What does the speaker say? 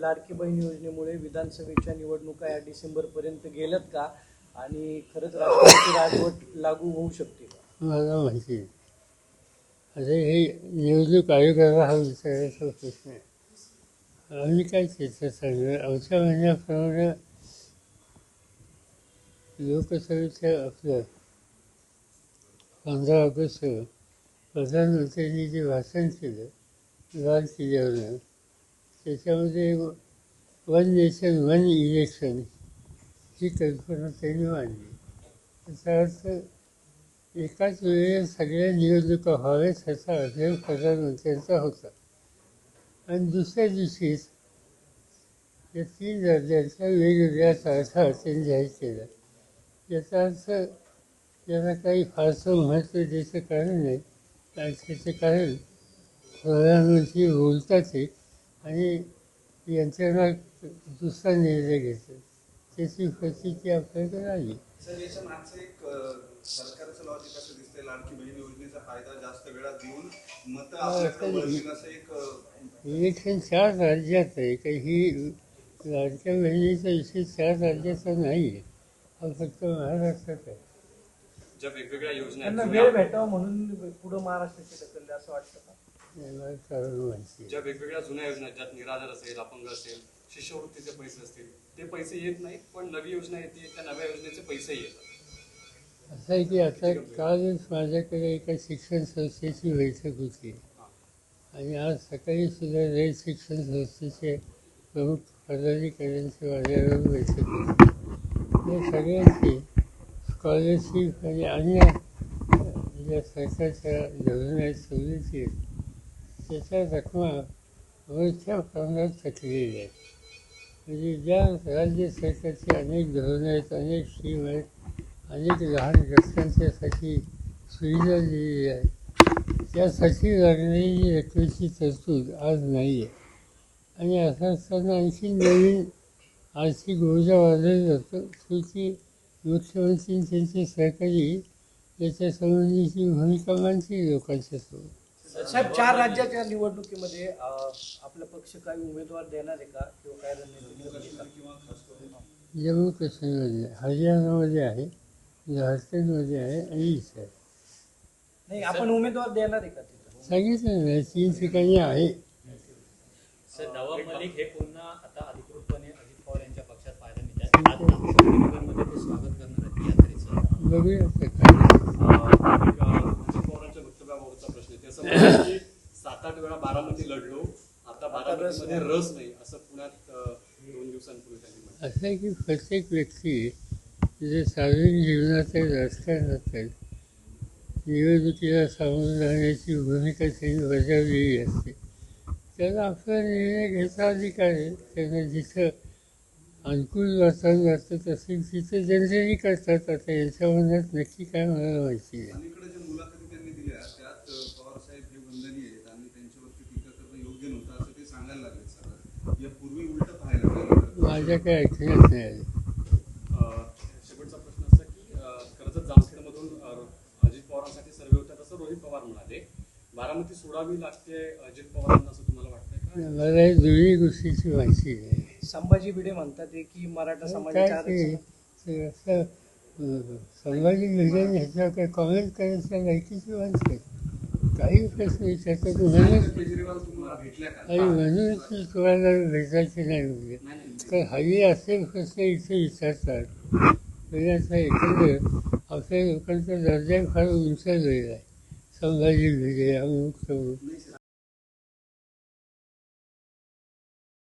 लाडकी बहीण योजनेमुळे विधानसभेच्या निवडणुका या डिसेंबरपर्यंत गेल्यात का? आणि खरंच राष्ट्रपती राजवट लागू होऊ शकते का? मला माहिती आहे आता हे निवडणूक आयोगाला हा विचारायचा प्रश्न आहे आम्ही काय त्याचं सांगणार? आमच्या म्हणण्याप्रमाणे लोकसभेच्या आपलं पंधरा ऑगस्ट प्रधानमंत्र्यांनी जे भाषण केलं लाल किल्ल्यावर त्याच्यामध्ये वन नेशन वन इलेक्शन ही कल्पना त्यांनी मांडली त्याचा अर्थ एकाच वेळेला सगळ्या निवडणुका व्हाव्यात ह्याचा आग्रह प्रधानमंत्र्यांचा होता आणि दुसऱ्या दिवशीच या तीन राज्यांच्या वेगवेगळ्या तारखा त्यांनी जाहीर केल्या याचा अर्थ याला काही फारसं महत्त्व द्यायचं कारण नाही. आणि त्याचं कारण प्रधानमंत्री बोलतात एक आणि यंत्रणा दुसरा निर्णय घेतात त्याची प्रचिती आपल्याकडे आली सर याच्या मागचं एक अ, सरकारचं लॉजिक असं दिसतंय लाडकी बहीण योजनेचा फायदा जास्त वेळात देऊन मत आपल्याकडे वळतील असं एक अ, इलेक्शन चार राज्यात आहे काही ही लाडक्या बहिणीचा विषय चार राज्याचा नाही आहे हा फक्त महाराष्ट्रात आहे. ज्या वेगवेगळ्या योजना वेळ भेटावा म्हणून पुढं महाराष्ट्राची ढकलले असं वाटतं का? ज्या वेगवेगळ्या जुन्या योजना आहेत ज्यात निराधार असेल अपंग असेल शिष्यवृत्तीचे पैसे असतील ते पैसे येत नाहीत पण नवी योजना येते त्या नव्या योजनेचे पैसेही येतात. असं आहे की आता कालच माझ्याकडे एका शिक्षण संस्थेची बैठक होती. आणि आज सकाळी सुद्धा रयत शिक्षण संस्थेचे प्रमुख पदाधिकाऱ्यांची माझ्याबरोबर बैठक होती. या सगळ्यांची स्कॉलरशिप आणि अन्य ज्या सरकारच्या योजना आहेत सवलती आहेत त्याच्या रकमा वरच्या प्रमाणात थकलेल्या आहेत म्हणजे ज्या राज्य सरकारची अनेक धोरणं आहेत अनेक स्कीम आहेत अनेक लहान घटकांच्यासाठी सुविधा दिलेली आहे त्यासाठी लागणारी रकमेची तरतूद आज नाही आहे आणि असं असताना आणखी नवीन आर्थिक ऊर्जा वाढवली जातो शेवटी मुख्यमंत्री त्यांचे सहकारी त्याच्यासंबंधीची भूमिका मानतील लोकांच्या सोबत साहेब चार राज्याच्या निवडणुकीमध्ये आपला पक्ष काही उमेदवार देणार आहे का? किंवा काय जम्मू काश्मीरमध्ये आहे, हरियाणामध्ये आहे झारखंडमध्ये आहे आणि इथे आहे. नाही आपण उमेदवार देणार आहे का तिथं? सांगितलं नाही तीन ठिकाणी आहे. सर नवाब मलिक हे पुन्हा आता अधिकृतपणे अजित पवार यांच्या पक्षात पाहायला मिळतात आज गांधीनगरमध्ये ते स्वागत करणार आहेत यात्रेचं बघूया आता काय अं, एक, अं, अजित पवारांच्या वक्तव्याबाबतचा प्रश्न आहे ते असं म्हणतात की सात आठ वेळा बारामती लढलो. आता बारामतीमध्ये रस नाही असं पुण्यात दोन दिवसांपूर्वी त्यांनी म्हटलं. असं आहे की प्रत्येक व्यक्ती जे सार्वजनिक जीवनात आहे राजकारणात आहे निवडणुकीला सामोरं जाण्याची भूमिका त्यांनी बजावलेली असते. त्याला आपला निर्णय घ्यायचा अधिकार आहे. त्यांना जिथं अनुकूल वातावरण वाटत असेल तिथं जनरली करतात. आता यांच्या मनात नक्की काय मला माहिती नाही अलीकडे ज्या मुलाखती त्यांनी दिल्या त्यात अ, पवार साहेब हे वंदनीय आहेत आणि त्यांच्यावरती टीका करणं योग्य नव्हतं असं ते सांगायला लागले सर यापूर्वी उलट पाहायला मिळालं माझ्या काय ऐकण्यात नाही शेवटचा प्रश्न असा की कर्जत जामखेडमधून अजित पवारांसाठी सर्वे होतात असं रोहित पवार म्हणाले. बारामती सोडावी लागते अजित पवारांना असं तुम्हाला वाटतंय का? मला हे दोन्ही गोष्टीची माहिती नाही संभाजी भिडे म्हणतात आहे की मराठा समाजाच्या संभाजी भिडेने ह्याच्यावर काही कॉमेंट करायच्या लायकीची माणसं काही प्रश्न विचारतात म्हणूनच केजरीवाल तुम्हाला भेटल्या का? आणि म्हणूनच तुम्हाला भेटायचे नाही म्हणजे. तर हल्ली असे प्रश्न इथे विचारतात. म्हणजे असं एकंदर आपल्या लोकांचा दर्जा फार उंच गेलेला आहे. संभाजी भिडे अमुक तमुक